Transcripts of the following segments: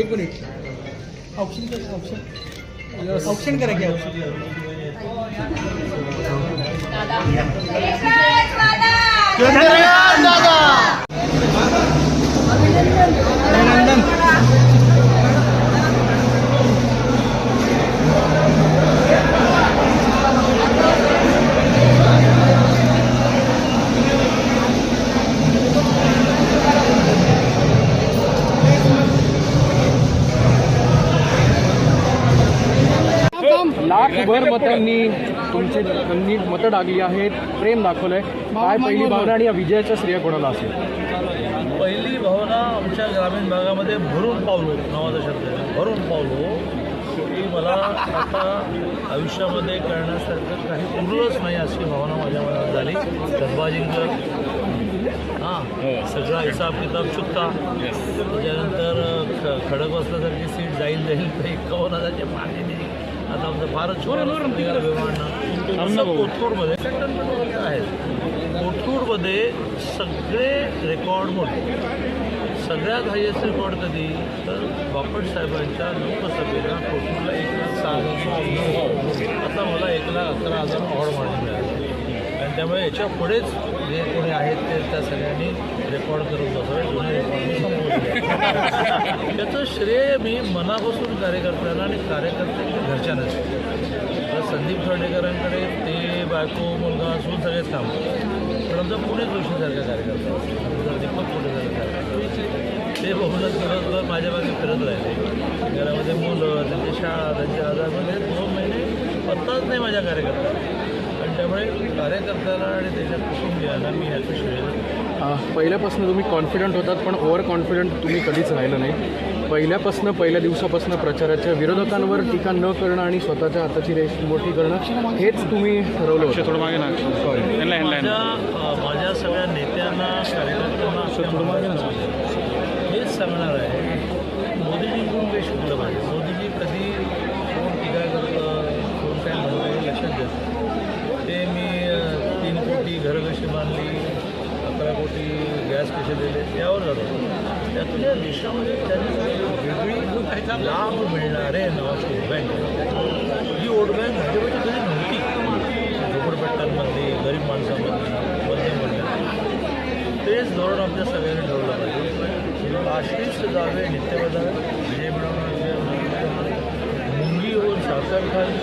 एक minute option option option करा की ऑप्शन लाखभर मतांनी तुमची त्यांनी मतं टाकली आहेत प्रेम दाखवलंय. काय पहिली भावना आणि या विजयाचं श्रेय कोणाला असेल? पहिली भावना आमच्या ग्रामीण भागामध्ये भरून पावलो नावाचा शब्द आहे. भरून पावलो की मला आता आयुष्यामध्ये करण्यासारखं काही उरलंच नाही अशी भावना माझ्या मनात झाली. धनबाजिंकर हां सगळा हिसाब किताब चुकता. त्याच्यानंतर ख खडक बसल्यासारखी सीट जाईल जाईल तर एकावन्न हजारचे पाणी दिली आता आमचं विमानं असं कोथरूडमध्ये आहेत कोथरूडमध्ये सगळे रेकॉर्ड मोडले सगळ्यात हायेस्ट रेकॉर्ड कधी? तर बापट साहेबांच्या लोकसभेला कोथरूडला एक लाख सहा हजार आता मला एक लाख अकरा हजार ऑड मिळाले. आणि त्यामुळे याच्या पुढेच जे कोणी त्या सगळ्यांनी रेकॉर्ड करून बसवले जुने रेकॉर्ड मी संपवले त्याचं श्रेय मी मनापासून कार्यकर्त्यांना आणि कार्यकर्त्यांच्या घरच्यांनाच आता संदीप खांडेकरांकडे ते बायको मुलगा असून सगळेच काम. पण आमचा पुणे जोशीसारखा कार्यकर्ता आमचा दीपक पुणेसारखा कार्यकर्ता. ते बघूनच दिवसभर माझ्या मागे फिरत राहिले. घरामध्ये मुलं त्यांची शाळा त्यांचे आजारमध्ये दोन महिने पत्ताच नाही माझ्या कार्यकर्त्याला. आणि त्यामुळे कार्यकर्त्याला आणि त्याच्या कुटुंबियांना मी ह्याचं श्रेय पहिल्यापासून तुम्ही कॉन्फिडंट होतात पण ओव्हर कॉन्फिडंट तुम्ही कधीच राहिलं नाही. पहिल्यापासून पहिल्या दिवसापासून प्रचाराच्या विरोधकांवर टीका न करणं आणि स्वतःच्या हाताची रेष मोठी करणं हेच तुम्ही ठरवलं होतं. थोडं मागे ना. सॉरी माझ्या सगळ्या नेत्यांना कार्यकर्त्यांना हेच सांगणार आहे मोदीजींकडून काही शिकलं पाहिजे? मोदीजी कधी कोण टीका करतं कोण काय म्हणतं लक्षात घेतं? ते मी तीन कोटी घरं कशी बांधली गॅस कसे दिले यावर जातो. त्यातून या देशामध्ये त्यांनी वेगळी लाभ मिळणारे नावाची वोट बँक ही वोट बँक भाजपची कधी नव्हती झोपडपट्ट्यांमध्ये गरीब माणसांमध्ये मध्यमवर्गामध्ये तेच धोरण आमच्या सगळ्यांनी ठरवलं पाहिजे. पाचशेच जावे नित्यबद्धावे विजय मिळवणार मुंगी होऊन साखर खाली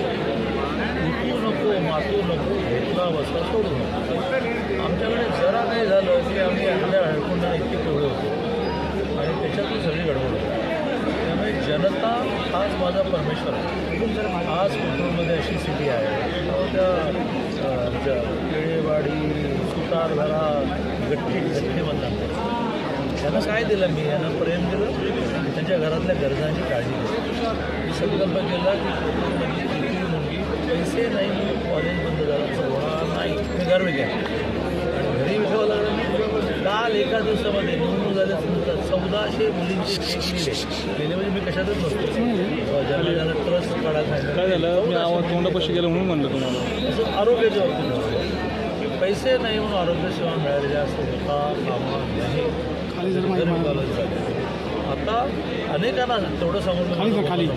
उठू नको मातू नको घेतला बसला सोडू नको आमच्याकडे जरा काही झालं की आम्ही आपल्या हळकुंडाने इतके पिवळे होतो आणि त्याच्यातून सगळी गडबड होती त्यामुळे जनता हाच माझा परमेश्वर आहे. आज कोथरूडमध्ये अशी सिटी आहे. त्या अ, आमच्या केळेवाडी सुतारधरा गट्टी गट्टी मतदान त्यांना काय दिलं मी? यांना प्रेम दिलं. त्यांच्या घरातल्या गरजांची काळजी घेतली. मी संकल्प केला की कोकणमधली किती मुलगी पैसे नाही कॉलेज बंद झालं सोहळा नाही मी घर विकल्या आणि घरी विकावं लागलं काल एका दिवसामध्ये निवडणूक चौदाशे मुलींचे लिहिले लिहिले म्हणजे मी कशातच नसतो. ट्रस्ट काढायला काय झालं? मी आवाज तोंडापाशी गेलं म्हणून म्हणलं तुम्हाला. आरोग्याच्या बाबतीत पैसे नाही म्हणून आरोग्य सेवा मिळालेल्या असं होता कामा नाही. आता अनेकांना तेवढं सांगून खाली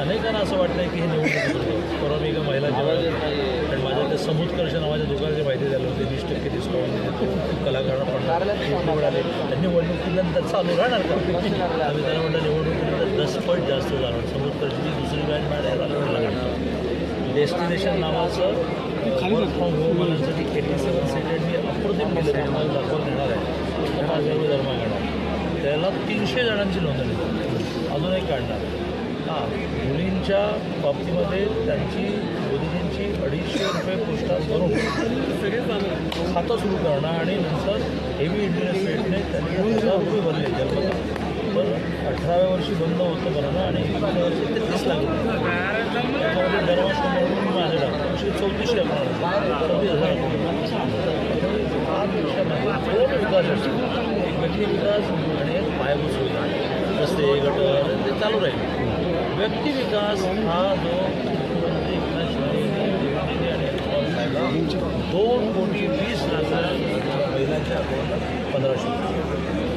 अनेकांना असं वाटतंय की हे निवडणूक परवा मी एका महिला कारण माझ्या त्या समुत्कर्ष नावाच्या दुकानाची माहिती झाली होती. वीस टक्के डिस्काउंट देतो. निवडणुकीनंतर चालू राहणार का? आम्ही त्यांना म्हटलं निवडणुकीनंतर दस पट जास्त जाणार. समोर समुत्कर्षची दुसरी बँड मारायला लागणार. डेस्टिनेशन नावाचं वर्क फ्रॉम होम करण्यासाठी एटी सेवन सीटेड मी अप्रतिम केलं ते मला दाखवून देणार आहे. पाच रुपये धर्म घेणार त्याला तीनशे जणांची नोंदणी अजून एक काढणार. हां मुलींच्या बाबतीमध्ये त्यांची मोदीजींची अडीचशे रुपये पोस्टात भरून खातं सुरू करणं आणि नंतर हेवी इंटरेस्ट रेटने त्यांनी रुपये भरले. जन्मता पण अठराव्या वर्षी बंद होतं भरणं आणि एकोणीसव्या वर्षी ते तीस त्याच्यामध्ये दरवर्षी म्हणून मी माझे टाकतो चौतीसशे चौतीस हजार हा देशामध्ये दोन विकास असतो एक व्यक्ती विकास आणि एक पायाभूत सुविधा. रस्ते गटर ते चालू राहील. व्यक्ती विकास हा जो दोन कोटी वीस हजार. महिलांच्या अकाउंट पंधराशे